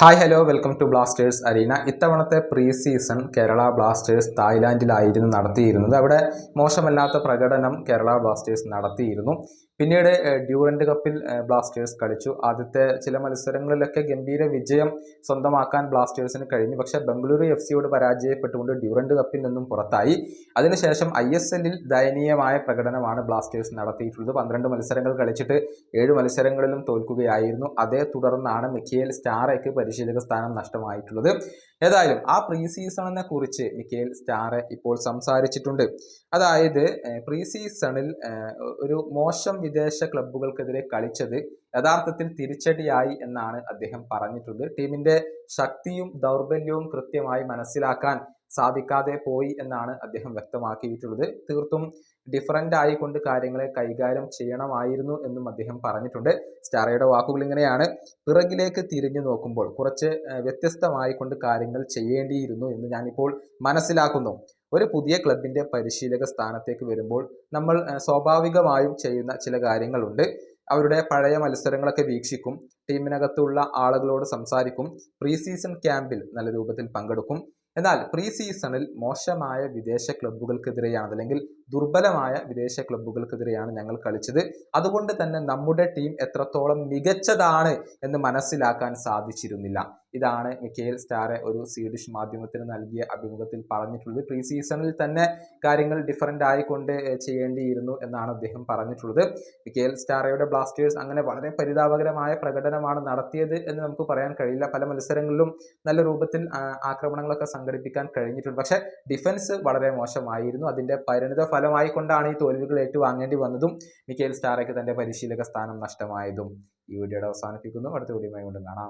Hi hello welcome to Blasters arena ഇത്തവണത്തെ pre season Kerala Blasters തായ്ലാൻഡിലായിരുന്നു നടത്തിയിരുന്നത്. അവിടെ മോശമല്ലാത്ത പ്രകടനം കേരള ബ്ലാസ്റ്റേഴ്സ് നടത്തിയിരുന്നു. പിന്നീട് ഡ്യൂറന്റ് കപ്പിൽ ബ്ലാസ്റ്റേഴ്സ് കളിച്ചു. ആദ്യത്തെ ചില മത്സരങ്ങളിലൊക്കെ ഗംഭീര വിജയം സ്വന്തമാക്കാൻ ബ്ലാസ്റ്റേഴ്സിന് കഴിഞ്ഞു. പക്ഷേ ബംഗളൂരു എഫ് സിയോട് പരാജയപ്പെട്ടുകൊണ്ട് ഡ്യൂറൻഡ് കപ്പിൽ നിന്നും പുറത്തായി. അതിനുശേഷം ഐ എസ് എല്ലിൽ ദയനീയമായ പ്രകടനമാണ് ബ്ലാസ്റ്റേഴ്സ് നടത്തിയിട്ടുള്ളത്. പന്ത്രണ്ട് മത്സരങ്ങൾ കളിച്ചിട്ട് ഏഴ് മത്സരങ്ങളിലും തോൽക്കുകയായിരുന്നു. അതേ തുടർന്നാണ് മിക്കേൽ സ്റ്റാറയ്ക്ക് പരിശീലക സ്ഥാനം നഷ്ടമായിട്ടുള്ളത്. ഏതായാലും ആ പ്രീ സീസണിനെ കുറിച്ച് മിക്കേൽ സ്റ്റാറെ ഇപ്പോൾ സംസാരിച്ചിട്ടുണ്ട്. അതായത് പ്രീ സീസണിൽ ഒരു മോശം വിദേശ ക്ലബ്ബുകൾക്കെതിരെ കളിച്ചത് യഥാർത്ഥത്തിൽ തിരിച്ചടിയായി എന്നാണ് അദ്ദേഹം പറഞ്ഞിട്ടുള്ളത്. ടീമിന്റെ ശക്തിയും ദൗർബല്യവും കൃത്യമായി മനസ്സിലാക്കാൻ സാധിക്കാതെ പോയി എന്നാണ് അദ്ദേഹം വ്യക്തമാക്കിയിട്ടുള്ളത്. തീർത്തും ഡിഫറന്റ് ആയിക്കൊണ്ട് കാര്യങ്ങളെ കൈകാര്യം ചെയ്യണമായിരുന്നു എന്നും അദ്ദേഹം പറഞ്ഞിട്ടുണ്ട്. സ്റ്റാറയുടെ വാക്കുകൾ ഇങ്ങനെയാണ്. പിറകിലേക്ക് തിരിഞ്ഞു നോക്കുമ്പോൾ കുറച്ച് വ്യത്യസ്തമായിക്കൊണ്ട് കാര്യങ്ങൾ ചെയ്യേണ്ടിയിരുന്നു എന്ന് ഞാനിപ്പോൾ മനസ്സിലാക്കുന്നു. ഒരു പുതിയ ക്ലബിന്റെ പരിശീലക സ്ഥാനത്തേക്ക് വരുമ്പോൾ നമ്മൾ സ്വാഭാവികമായും ചെയ്യുന്ന ചില കാര്യങ്ങളുണ്ട്. അവരുടെ പഴയ മത്സരങ്ങളൊക്കെ വീക്ഷിക്കും. ടീമിനകത്തുള്ള ആളുകളോട് സംസാരിക്കും. പ്രീ സീസൺ ക്യാമ്പിൽ നല്ല രൂപത്തിൽ പങ്കെടുക്കും. എന്നാൽ പ്രീ സീസണിൽ മോശമായ വിദേശ ക്ലബ്ബുകൾക്കെതിരെയാണ് അല്ലെങ്കിൽ ദുർബലമായ വിദേശ ക്ലബ്ബുകൾക്കെതിരെയാണ് ഞങ്ങൾ കളിച്ചത്. അതുകൊണ്ട് തന്നെ നമ്മുടെ ടീം എത്രത്തോളം മികച്ചതാണ് എന്ന് മനസ്സിലാക്കാൻ സാധിച്ചിരുന്നില്ല. ഇതാണ് മിക്കേൽ സ്റ്റാറെ ഒരു സ്വീഡിഷ് മാധ്യമത്തിന് നൽകിയ അഭിമുഖത്തിൽ പറഞ്ഞിട്ടുള്ളത്. പ്രീ സീസണിൽ തന്നെ കാര്യങ്ങൾ ഡിഫറന്റ് ആയിക്കൊണ്ട് ചെയ്യേണ്ടിയിരുന്നു എന്നാണ് അദ്ദേഹം പറഞ്ഞിട്ടുള്ളത്. മിക്കേൽ സ്റ്റാറയുടെ ബ്ലാസ്റ്റേഴ്സ് അങ്ങനെ വളരെ പരിതാപകരമായ പ്രകടനമാണ് നടത്തിയത് എന്ന് നമുക്ക് പറയാൻ കഴിയില്ല. പല മത്സരങ്ങളിലും നല്ല രൂപത്തിൽ ആക്രമണങ്ങളൊക്കെ ആക്രമണങ്ങളൊക്കെ സംഘടിപ്പിക്കാൻ കഴിഞ്ഞിട്ടുണ്ട്. പക്ഷേ ഡിഫൻസ് വളരെ മോശമായിരുന്നു. അതിന്റെ പരിണിത ഫലമായി കൊണ്ടാണ് ഈ തോൽവികൾ ഏറ്റുവാങ്ങേണ്ടി വന്നതും മിക്കേൽ സ്റ്റാറയ്ക്ക് തന്റെ പരിശീലക സ്ഥാനം നഷ്ടമായതും ഈ വീഡിയോയുടെ അവസാനിപ്പിക്കുന്നു. അടുത്ത വീഡിയോയുമായി കൊണ്ട് കാണാം.